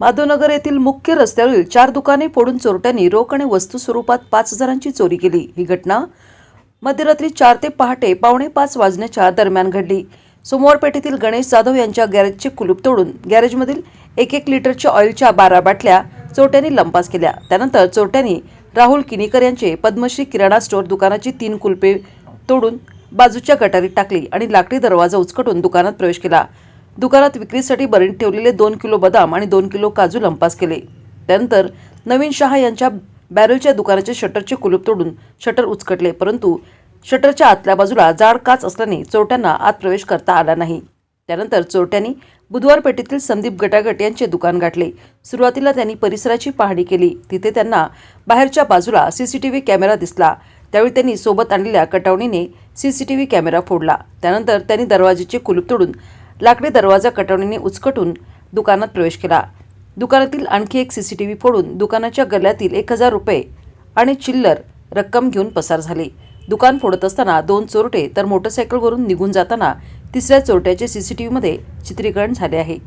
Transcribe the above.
माधवनगर येथील मुख्य रस्त्यावरील चार दुकाने फोडून चोरट्यांनी रोख आणि वस्तू स्वरूपात पाच हजारांची चोरी केली. ही घटना मध्यरात्री चार ते पहाटे पावणे पाच वाजण्याच्या दरम्यान घडली. सोमवार पेठेतील गणेश जाधव यांच्या गॅरेजचे कुलूप तोडून गॅरेजमधील एक एक लिटरच्या ऑइलच्या बारा बाटल्या चोरट्यांनी लंपास केल्या. त्यानंतर चोरट्यांनी राहुल किनीकर यांचे पद्मश्री किराणा स्टोअर दुकानाची तीन कुलपे तोडून बाजूच्या गटारीत टाकली आणि लाकडी दरवाजा उचकटून दुकानात प्रवेश केला. दुकानात विक्रीसाठी बरीत ठेवलेले दोन किलो बदाम आणि दोन किलो काजू लंपास केले. त्यानंतर नवीन शहा यांच्या बॅरलच्या दुकानाचे शटरचे कुलूप तोडून शटर उचकटले परंतु शटरच्या आतल्या बाजूला जाड काच असल्याने चोरट्यांना आत प्रवेश करता आला नाही. त्यानंतर चोरट्यांनी बुधवार पेठेतील संदीप गटागट यांचे दुकान गाठले. सुरुवातीला त्यांनी परिसराची पाहणी केली. तिथे त्यांना बाहेरच्या बाजूला सीसीटीव्ही कॅमेरा दिसला. त्यावेळी त्यांनी सोबत आणलेल्या कटावणीने सीसीटीव्ही कॅमेरा फोडला. त्यानंतर त्यांनी दरवाजेचे कुलूप तोडून लाकडी दरवाजा कटवणीने उचकटून दुकानात प्रवेश केला. दुकानातील आणखी एक सी सी टी व्ही फोडून दुकानाच्या गल्ल्यातील एक हजार रुपये आणि चिल्लर रक्कम घेऊन पसार झाले. दुकान फोडत असताना दोन चोरटे तर मोटरसायकलवरून निघून जाताना तिसऱ्या चोरट्याचे सी सी टी व्हीमध्ये चित्रीकरण झाले आहे.